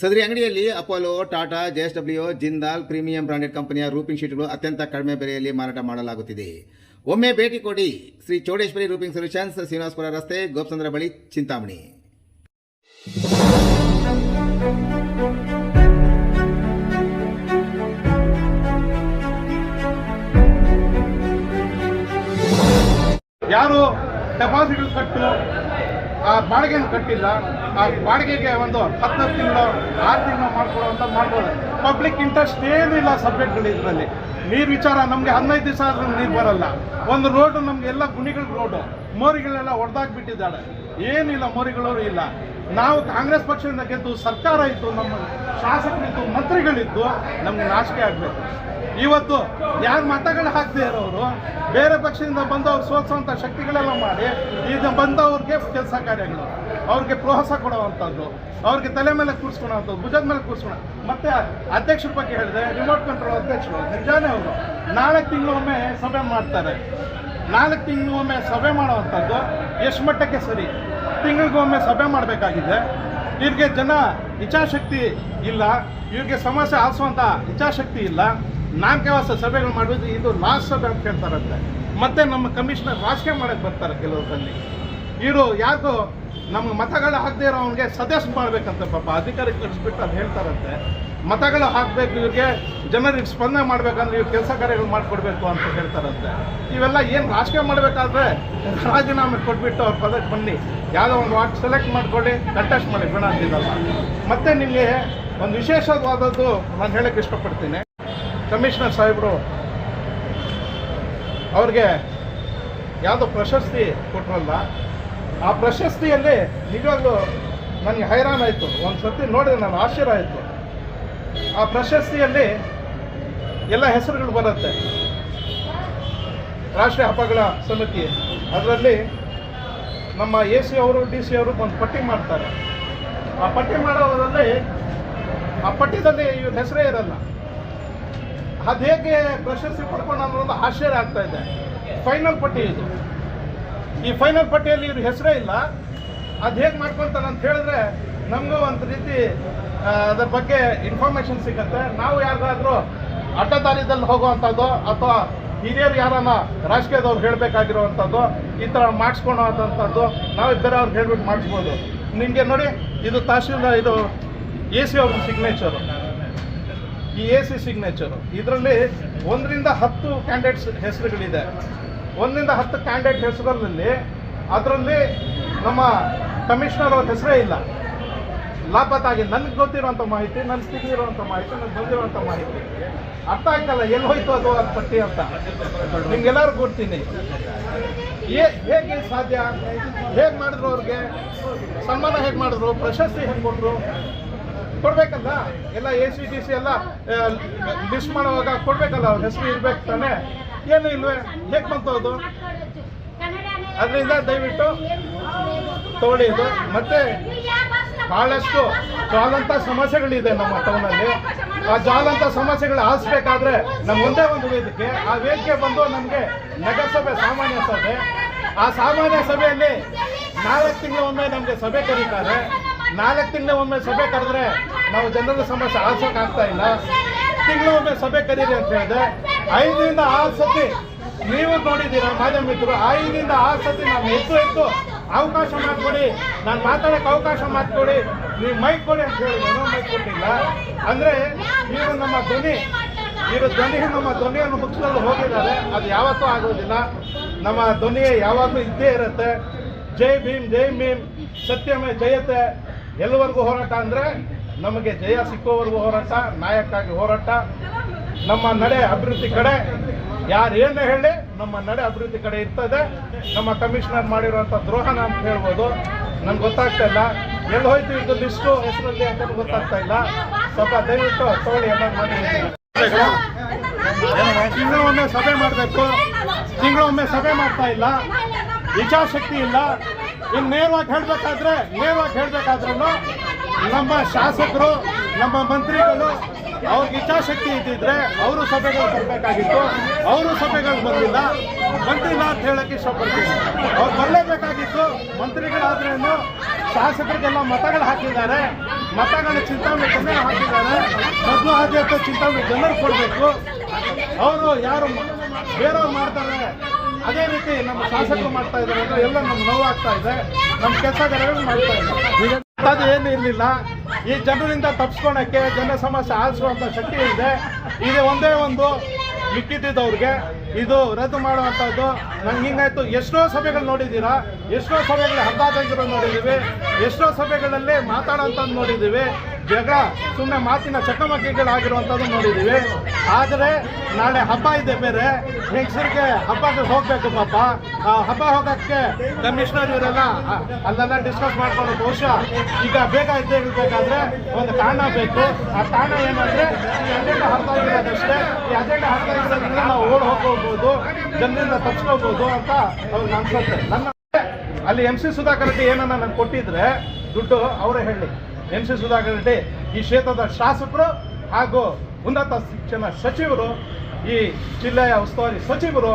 ಸದರಿ ಅಂಗಡಿಯಲ್ಲಿ Apollo, Tata JSW Jindal premium branded ಕಂಪನಿಯ ರೂಪಿಂಗ್ ಶೀಟ್ಗಳು ಅತ್ಯಂತ ಕಡಿಮೆ ಬೆಲೆಯಲ್ಲಿ ಮಾರಾಟ ಮಾಡಲಾಗುತ್ತಿದೆ. ಒಮ್ಮೆ ಭೇಟಿ ಕೊಡಿ ಶ್ರೀ ಚೌಡೇಶ್ವರಿ ರೂಪಿಂಗ್ ಸೊಲ್ಯೂಷನ್ಸ್, ಶ್ರೀನಿವಾಸಪುರ ರಸ್ತೆ, ಗೋಪಚಂದ್ರ ಬಳಿ, ಚಿಂತಾಮಣಿ. ಯಾರು ಡೆಪಾಸಿಟ್ ಕಟ್ಟು? ಆ ಬಾಡಿಗೆನ ಕಟ್ಟಿಲ್ಲ. ಆ ಬಾಡಿಗೆಗೆ ಒಂದು ಹತ್ತು ತಿಂಗಳು, ಆರು ತಿಂಗಳು ಮಾಡ್ಕೊಡುವಂಥ ಮಾಡ್ಬೋದು. ಪಬ್ಲಿಕ್ ಇಂಟ್ರೆಸ್ಟ್ ಏನಿಲ್ಲ ಸಬ್ಜೆಕ್ಟ್ಗಳು ಇದರಲ್ಲಿ. ನೀರು ವಿಚಾರ ನಮಗೆ ಹದಿನೈದು ದಿವಸ ಆದರೂ ನೀರು ಬರಲ್ಲ. ಒಂದು ರೋಡು ನಮ್ಗೆ ಎಲ್ಲ ಗುಣಿಗಳ ರೋಡು ಮೋರಿಗಳೆಲ್ಲ ಹೊಡೆದಾಕ್ಬಿಟ್ಟಿದ್ದಾಳೆ ಏನಿಲ್ಲ ಮೋರಿಗಳವರು ಇಲ್ಲ. ನಾವು ಕಾಂಗ್ರೆಸ್ ಪಕ್ಷದಿಂದ ಗೆದ್ದು ಸರ್ಕಾರ ಇತ್ತು, ನಮ್ಮ ಶಾಸಕರಿದ್ದು, ಮಂತ್ರಿಗಳಿದ್ದು, ನಮ್ಗೆ ನಾಚಿಕೆ ಆಗಬೇಕು. ಇವತ್ತು ಯಾರು ಮತಗಳು ಹಾಕದೇ ಇರೋರು, ಬೇರೆ ಪಕ್ಷದಿಂದ ಬಂದವ್ರು ಸೋಲಿಸುವಂಥ ಶಕ್ತಿಗಳೆಲ್ಲ ಮಾಡಿ, ಈಗ ಬಂದವ್ರಿಗೆ ಕೆಲಸ ಕಾರ್ಯಗಳು, ಅವ್ರಿಗೆ ಪ್ರೋತ್ಸಾಹ ಕೊಡುವಂಥದ್ದು ಅವ್ರಿಗೆ ತಲೆ ಮೇಲೆ ಕೂರಿಸ್ಕೊಳೋವಂಥದ್ದು, ಭುಜದ ಮೇಲೆ ಕೂರಿಸ್ಕೊಳ, ಮತ್ತೆ ಅಧ್ಯಕ್ಷರ ಬಗ್ಗೆ ಹೇಳಿದೆ ರಿಮೋಟ್ ಕಂಟ್ರೋಲ್ ಅಧ್ಯಕ್ಷರು, ನಿಜಾನೇ ಅವರು. ನಾಲ್ಕು ತಿಂಗಳೊಮ್ಮೆ ಸಭೆ ಮಾಡ್ತಾರೆ. ನಾಲ್ಕು ತಿಂಗಳೊಮ್ಮೆ ಸಭೆ ಮಾಡುವಂಥದ್ದು ಎಷ್ಟು ಮಟ್ಟಕ್ಕೆ ಸರಿ. ತಿಂಗಳಿಗೊಮ್ಮೆ ಸಭೆ ಮಾಡಬೇಕಾಗಿದೆ. ಇವ್ರಿಗೆ ಜನ ಇಚ್ಛಾಶಕ್ತಿ ಇಲ್ಲ, ಇವ್ರಿಗೆ ಸಮಸ್ಯೆ ಆಲಿಸುವಂಥ ಇಚ್ಛಾಶಕ್ತಿ ಇಲ್ಲ. ನಾಲ್ಕೇ ಸಭೆಗಳು ಮಾಡಬೇಕು ಇದು ಲಾಸ್ ಸಭೆ ಅಂತ ಹೇಳ್ತಾರಂತೆ ಮತ್ತೆ ನಮ್ಮ ಕಮಿಷನರ್ ರಾಜಕೀಯ ಮಾಡಕ್ಕೆ ಬರ್ತಾರೆ ಕೆಲವರಲ್ಲಿ. ಇವರು ಯಾರಿಗೂ ನಮ್ಗೆ ಮತಗಳು ಹಾಕದೇ ಇರೋ ಅವ್ನಿಗೆ ಸಜೆಸ್ಟ್ ಮಾಡ್ಬೇಕಂತ ಪಾಪ, ಅಧಿಕಾರಿ ಕಳಿಸ್ಬಿಟ್ಟು ಅದು ಹೇಳ್ತಾರಂತೆ. ಮತಗಳು ಹಾಕಬೇಕು, ಇವ್ರಿಗೆ ಜನರಿಗೆ ಸ್ಪಂದನೆ ಮಾಡ್ಬೇಕಂದ್ರೆ ಇವ್ರು ಕೆಲಸ ಕಾರ್ಯಗಳು ಮಾಡಿಕೊಡ್ಬೇಕು ಅಂತ ಹೇಳ್ತಾರಂತೆ. ಇವೆಲ್ಲ ಏನು ರಾಜಕೀಯ ಮಾಡಬೇಕಾದ್ರೆ ರಾಜೀನಾಮೆ ಕೊಟ್ಬಿಟ್ಟು ಅವ್ರ ಪದಕ್ಕೆ ಬನ್ನಿ. ಯಾವುದೋ ಒಂದು ವಾರ್ಡ್ ಸೆಲೆಕ್ಟ್ ಮಾಡ್ಕೊಳ್ಳಿ ಕಂಟೆಸ್ಟ್ ಮಾಡಿ, ಬೇಡ ಅಂತಿದ್ದಲ್ಲ ಮತ್ತೆ ನಿಮಗೆ ಒಂದು ವಿಶೇಷವಾದದ್ದು ನಾನು ಹೇಳಕ್ಕೆ ಇಷ್ಟಪಡ್ತೀನಿ. ಕಮಿಷನರ್ ಸಾಹೇಬರು, ಅವ್ರಿಗೆ ಯಾವುದೋ ಪ್ರಶಸ್ತಿ ಕೊಟ್ರಲ್ಲ ಆ ಪ್ರಶಸ್ತಿಯಲ್ಲಿ ನಿಜವಾಗ್ಲೂ ನನಗೆ ಹೈರಾಣ ಆಯಿತು. ಒಂದು ಸರ್ತಿ ನೋಡಿದ್ರೆ ನಾನು ಆಶ್ಚರ್ಯ ಆಯಿತು. ಆ ಪ್ರಶಸ್ತಿಯಲ್ಲಿ ಎಲ್ಲ ಹೆಸರುಗಳು ಬರುತ್ತೆ. ರಾಷ್ಟ್ರೀಯ ಹಬ್ಬಗಳ ಸಮಿತಿ. ಅದರಲ್ಲಿ ನಮ್ಮ ಎ ಸಿ ಅವರು, ಡಿ ಸಿ ಅವರು ಒಂದು ಪಟ್ಟಿ ಮಾಡ್ತಾರೆ. ಆ ಪಟ್ಟಿ ಮಾಡೋದ್ರಲ್ಲಿ ಆ ಪಟ್ಟಿದಲ್ಲಿ ಇವ್ರ ಹೆಸರೇ ಇರಲ್ಲ. ಅದು ಹೇಗೆ ಪ್ರಶಸ್ತಿ ಪಡ್ಕೊಂಡು ಅನ್ನೋದು ಆಶ್ಚರ್ಯ ಆಗ್ತಾ ಇದೆ. ಫೈನಲ್ ಪಟ್ಟಿ ಇದು. ಈ ಫೈನಲ್ ಪಟ್ಟಿಯಲ್ಲಿ ಇವ್ರ ಹೆಸರೇ ಇಲ್ಲ. ಅದು ಹೇಗೆ ಮಾಡ್ಕೊಳ್ತಾನೆ ಅಂತ ಹೇಳಿದ್ರೆ ನಮಗೂ ಒಂದು ರೀತಿ ಅದರ ಬಗ್ಗೆ ಇನ್ಫಾರ್ಮೇಶನ್ ಸಿಗುತ್ತೆ. ನಾವು ಯಾರಾದರೂ ಅಡ್ಡದಾರಿದಲ್ಲಿ ಹೋಗುವಂಥದ್ದು ಅಥವಾ ಹಿರಿಯರು ಯಾರನ್ನ ರಾಜಕೀಯದವ್ರು ಹೇಳಬೇಕಾಗಿರುವಂಥದ್ದು ಈ ಥರ ಮಾಡಿಸ್ಕೊಳೋವಂಥದ್ದು ನಾವು ಬೇರೆ ಅವ್ರಿಗೆ ಹೇಳ್ಬಿಟ್ಟು ಮಾಡಿಸ್ಬೋದು. ನಿಮಗೆ ನೋಡಿ, ಇದು ತಹಶೀಲ್ದಾರ್, ಇದು ಎ ಸಿ ಅವ್ರ ಸಿಗ್ನೇಚರು ಈ ಎ ಸಿ ಸಿಗ್ನೇಚರು ಇದರಲ್ಲಿ ಒಂದರಿಂದ ಹತ್ತು ಕ್ಯಾಂಡಿಡೇಟ್ಸ್ ಹೆಸರುಗಳಿದೆ. ಒಂದರಿಂದ ಹತ್ತು ಕ್ಯಾಂಡಿಡೇಟ್ ಹೆಸರಲ್ಲಿ, ಅದರಲ್ಲಿ ನಮ್ಮ ಕಮಿಷನರ್ ಅವ್ರ ಹೆಸರೇ ಇಲ್ಲ. ಲಾಪತ್ತಾಗಿ ನನಗೆ ಗೊತ್ತಿರುವಂಥ ಮಾಹಿತಿ ನನ್ನ ಸ್ಥಿತಿರುವಂಥ ಮಾಹಿತಿ ನನಗೆ ಬಂದಿರುವಂಥ ಮಾಹಿತಿ. ಅರ್ಥ ಆಗ್ತಲ್ಲ, ಎಲ್ಲಿ ಹೋಯ್ತು ಅದು ಅದು ಪಟ್ಟಿ ಅಂತ? ನಿಮ್ಗೆಲ್ಲರೂ ಕೊಡ್ತೀನಿ ಹೇಗೆ ಸಾಧ್ಯ? ಹೇಗೆ ಮಾಡಿದ್ರು ಅವ್ರಿಗೆ? ಸನ್ಮಾನ ಹೇಗೆ ಮಾಡಿದ್ರು? ಪ್ರಶಸ್ತಿ ಹೆಂಗೆ ಕೊಟ್ಟರು ಕೊಡ್ಬೇಕಲ್ಲ? ಎಲ್ಲ ಎ ಸಿ ಟಿ ಸಿ ಎಲ್ಲ ಲಿಸ್ಟ್ ಮಾಡುವಾಗ ಕೊಡ್ಬೇಕಲ್ಲ, ಅವ್ರ ಹೆಸರು ಇರ್ಬೇಕು ತಾನೆ? ಏನು ಇಲ್ವೇ? ಹೇಗೆ ಬಂತು ಅದು ಅದರಿಂದ ದಯವಿಟ್ಟು ತಗೊಳ್ಳಿ ಇದು. ಮತ್ತೆ ಬಹಳಷ್ಟು ಜ್ವಾಲಂತ ಸಮಸ್ಯೆಗಳಿದೆ ನಮ್ಮ ಟೌನಲ್ಲಿ ಆ ಜ್ವಾಲಂತ ಸಮಸ್ಯೆಗಳು ಆಲಿಸ್ಬೇಕಾದ್ರೆ ನಮ್ಮ ಒಂದೇ ಒಂದು ವೇದಿಕೆ. ಆ ವೇದಿಕೆ ಬಂದು ನಮಗೆ ನಗರಸಭೆ ಸಾಮಾನ್ಯ ಸಭೆ. ಆ ಸಾಮಾನ್ಯ ಸಭೆಯಲ್ಲಿ ನಾಲ್ಕು ತಿಂಗಳೊಮ್ಮೆ ನಮಗೆ ಸಭೆ ಕರೀತಾರೆ. ನಾಲ್ಕು ತಿಂಗಳೊಮ್ಮೆ ಸಭೆ ಕರೆದ್ರೆ ನಾವು ಜನರ ಸಮಸ್ಯೆ ಆಲಿಸೋಕೆ ಇಲ್ಲ. ಇಲ್ಲ ತಿಂಗಳೊಮ್ಮೆ ಸಭೆ ಕರೀರಿ ಅಂತ ಹೇಳಿದೆ ಐದರಿಂದ ಆರು ಸತಿ ನೀವು ನೋಡಿದ್ದೀರಾ ಮಾಧ್ಯಮ ಮಿತ್ರರು, ಐದರಿಂದ ಆರು ಸತಿ ನಾವು ಎತ್ತು ಎತ್ತು ಅವಕಾಶ ಮಾಡಿಕೊಡಿ, ನಾನು ಮಾತಾಡೋಕ್ಕೆ ಅವಕಾಶ ಮಾಡಿಕೊಡಿ, ನೀವು ಮೈಕ್ ಕೊಡಿ ಅಂತ ಹೇಳಿ ಏನೋ ಮೈಕ್ ಕೊಟ್ಟಿಲ್ಲ. ಅಂದರೆ ನೀವು ನಮ್ಮ ಧ್ವನಿ, ನೀವು ಧ್ವನಿ, ನಮ್ಮ ಧ್ವನಿಯನ್ನು ಮುಚ್ಚಿಕೊಂಡು ಹೋಗಿದ್ದಾರೆ, ಅದು ಯಾವತ್ತೂ ಆಗೋದಿಲ್ಲ. ನಮ್ಮ ಧ್ವನಿ ಯಾವಾಗಲೂ ಇದ್ದೇ ಇರುತ್ತೆ. ಜೈ ಭೀಮ್ ಜೈ ಭೀಮ್ ಸತ್ಯಮೇ ಜಯತೆ. ಎಲ್ಲವರೆಗೂ ಹೋರಾಟ ಅಂದರೆ ನಮಗೆ ಜಯ ಸಿಕ್ಕೋವರೆಗೂ ಹೋರಾಟ ನಾಯಕಾಗಿ ಹೋರಾಟ. ನಮ್ಮ ನಡೆ ಅಭಿವೃದ್ಧಿ ಕಡೆ, ಯಾರು ಏನು ಹೇಳಿ, ನಮ್ಮ ನಡೆ ಅಭಿವೃದ್ಧಿ ಕಡೆ ಇರ್ತದೆ. ನಮ್ಮ ಕಮಿಷನರ್ ಮಾಡಿರುವಂಥ ದ್ರೋಹನ ಅಂತ ಹೇಳ್ಬೋದು. ನನ್ಗೆ ಗೊತ್ತಾಗ್ತಾ ಇಲ್ಲ. ಎಲ್ಲಿ ಹೋಯ್ತು ಇದು ಲಿಸ್ಟು, ಹೆಸರಲ್ಲಿ ಅಂತ ಗೊತ್ತಾಗ್ತಾ ಇಲ್ಲ. ಸ್ವಲ್ಪ ದಯವಿಟ್ಟು ತಗೊಳ್ಳಿ ಎಲ್ಲ ಮಾಡಿ. ತಿಂಗಳೊಮ್ಮೆ ಸಭೆ ಮಾಡಬೇಕು. ತಿಂಗಳೊಮ್ಮೆ ಸಭೆ ಮಾಡ್ತಾ ಇಲ್ಲ. ಇಚ್ಛಾಶಕ್ತಿ ಇಲ್ಲ. ಇನ್ನು ನೇರವಾಗಿ ಹೇಳಬೇಕಾದ್ರೆ, ನೇರವಾಗಿ ಹೇಳಬೇಕಾದ್ರೂ ನಮ್ಮ ಶಾಸಕರು ನಮ್ಮ ಮಂತ್ರಿಗಳು ಅವ್ರಿಗೆ ಇಚ್ಛಾಶಕ್ತಿ ಇದ್ದಿದ್ರೆ ಅವರು ಸಭೆಗಳು ಬರಬೇಕಾಗಿತ್ತು ಅವರು ಸಭೆಗಳು ಬರಲಿಲ್ಲ. ಬಂದಿಲ್ಲ ಅಂತ ಹೇಳಕ್ಕೆ ಇಷ್ಟಪಡ್ತೀನಿ. ಅವ್ರು ಬರಲೇಬೇಕಾಗಿತ್ತು. ಮಂತ್ರಿಗಳಾದ್ರೇನು ಶಾಸಕರಿಗೆಲ್ಲ ಮತಗಳು ಹಾಕಿದ್ದಾರೆ. ಮತಗಳ ಚಿಂತಾಮಣಿ ಹಾಕಿದ್ದಾರೆ. ಮೊದಲು ಆದ್ಯತೆ ಚಿಂತಾಮಣಿ ಜನರು ಕೊಡಬೇಕು. ಅವರು ಯಾರು ಬೇರೆಯವ್ರು ಮಾಡ್ತಾರೆ. ಅದೇ ರೀತಿ ನಮ್ಮ ಶಾಸಕರು ಮಾಡ್ತಾ ಇದ್ದಾರೆ ಎಲ್ಲ ನಮ್ಗೆ ನೋವಾಗ್ತಾ ಇದೆ. ನಮ್ಮ ಕೆಲಸಗಾರರು ಮಾಡ್ತಾ ಇದ್ದಾರೆ. ಅದು ಏನು ಇರಲಿಲ್ಲ. ಈ ಜನರಿಂದ ತಪ್ಪಿಸ್ಕೊಳಕ್ಕೆ ಜನ ಸಮಸ್ಯೆ ಆಲಿಸುವಂತ ಶಕ್ತಿ ಇದೆ. ಇದು ಒಂದೇ ಒಂದು ಮಿಕ್ಕಿದ್ದವ್ರಿಗೆ. ಇದು ರದ್ದು ಮಾಡುವಂಥದ್ದು. ನಂಗೆ ಹಿಂಗಾಯ್ತು. ಎಷ್ಟೋ ಸಭೆಗಳು ನೋಡಿದ್ದೀರಾ? ಎಷ್ಟೋ ಸಭೆಗಳು ಹಬ್ಬ ನೋಡಿದ್ದೀವಿ. ಎಷ್ಟೋ ಸಭೆಗಳಲ್ಲಿ ಮಾತಾಡೋಂಥದ್ದು ನೋಡಿದ್ದೀವಿ. ಜಗಳ ಸುಮ್ಮನೆ ಮಾತಿನ ಚಕಮಕಿಗಳಾಗಿರುವಂಥದ್ದು ನೋಡಿದ್ದೀವಿ. ಆದರೆ ನಾಳೆ ಹಬ್ಬ ಇದೆ ಬೇರೆ. ಹೆಂಗಸರಿಗೆ ಹಬ್ಬಕ್ಕೆ ಹೋಗ್ಬೇಕು ಪಾಪ. ಆ, ಹಬ್ಬ ಹೋಗೋಕ್ಕೆ ಕಮಿಷನರ್ ಇವರೆಲ್ಲ ಅಲ್ಲೆಲ್ಲ ಡಿಸ್ಕಸ್ ಮಾಡ್ಕೊಂಡು ಬಹುಶಃ ಈಗ ಬೇಗ ಇದ್ದೇ ಇರಬೇಕಾದ್ರೆ ಒಂದು ತಾಣ ಬೇಕು. ಆ ತಾಣ ಏನಂದರೆ, ಈ ಅಜೆಂಡಾ ಹರ್ತಾ ಇರೋದಷ್ಟೇ. ಈ ಅಜೆಂಡಾ ಹರ್ತಾ ಇರೋದ್ರಿಂದ ನಾವು ಓಡ್ ಹೋಗ್ಬೋದು ಜನರಿಂದ ತಪ್ಪಿಸ್ಕೋಬಹುದು ಅಂತ ಅವ್ರಿಗೆ ಅನ್ಸುತ್ತೆ. ನನ್ನ ಅಲ್ಲಿ ಎಂ ಸಿ ಸುಧಾಕರ್ ರೆಡ್ಡಿ ಏನನ್ನ ನಂಗೆ ಕೊಟ್ಟಿದ್ರೆ, ದುಡ್ಡು ಅವರೇ ಹೇಳಿ. ಎಂ ಸಿ ಸುಧಾಕರ್ ರೆಡ್ಡಿ ಈ ಕ್ಷೇತ್ರದ ಶಾಸಕರು ಹಾಗೂ ಉನ್ನತ ಶಿಕ್ಷಣ ಸಚಿವರು ಈ ಜಿಲ್ಲೆಯ ಉಸ್ತುವಾರಿ ಸಚಿವರು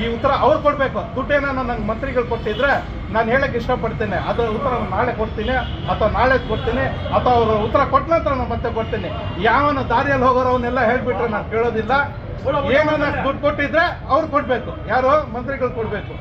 ಈ ಉತ್ತರ ಅವ್ರು ಕೊಡಬೇಕು. ದುಡ್ಡೇನ ನಂಗೆ ಮಂತ್ರಿಗಳು ಕೊಟ್ಟಿದ್ರೆ ನಾನು ಹೇಳಕ್ಕೆ ಇಷ್ಟಪಡ್ತೇನೆ. ಅದರ ಉತ್ತರ ನಾಳೆ ಕೊಡ್ತೀನಿ ಅಥವಾ ನಾಳೆ ಕೊಡ್ತೀನಿ ಅಥವಾ ಅವರು ಉತ್ತರ ಕೊಟ್ಟ ನಂತರ ನಾನು ಮತ್ತೆ ಕೊಡ್ತೀನಿ. ಯಾವನ ದಾರಿಯಲ್ಲಿ ಹೋಗೋರವನ್ನೆಲ್ಲ ಹೇಳ್ಬಿಟ್ರೆ ನಾನು ಕೇಳೋದಿಲ್ಲ. ಏನನ್ನ ದುಡ್ಡು ಕೊಟ್ಟಿದ್ರೆ ಅವ್ರು ಕೊಡಬೇಕು. ಯಾರು ಮಂತ್ರಿಗಳು ಕೊಡ್ಬೇಕು.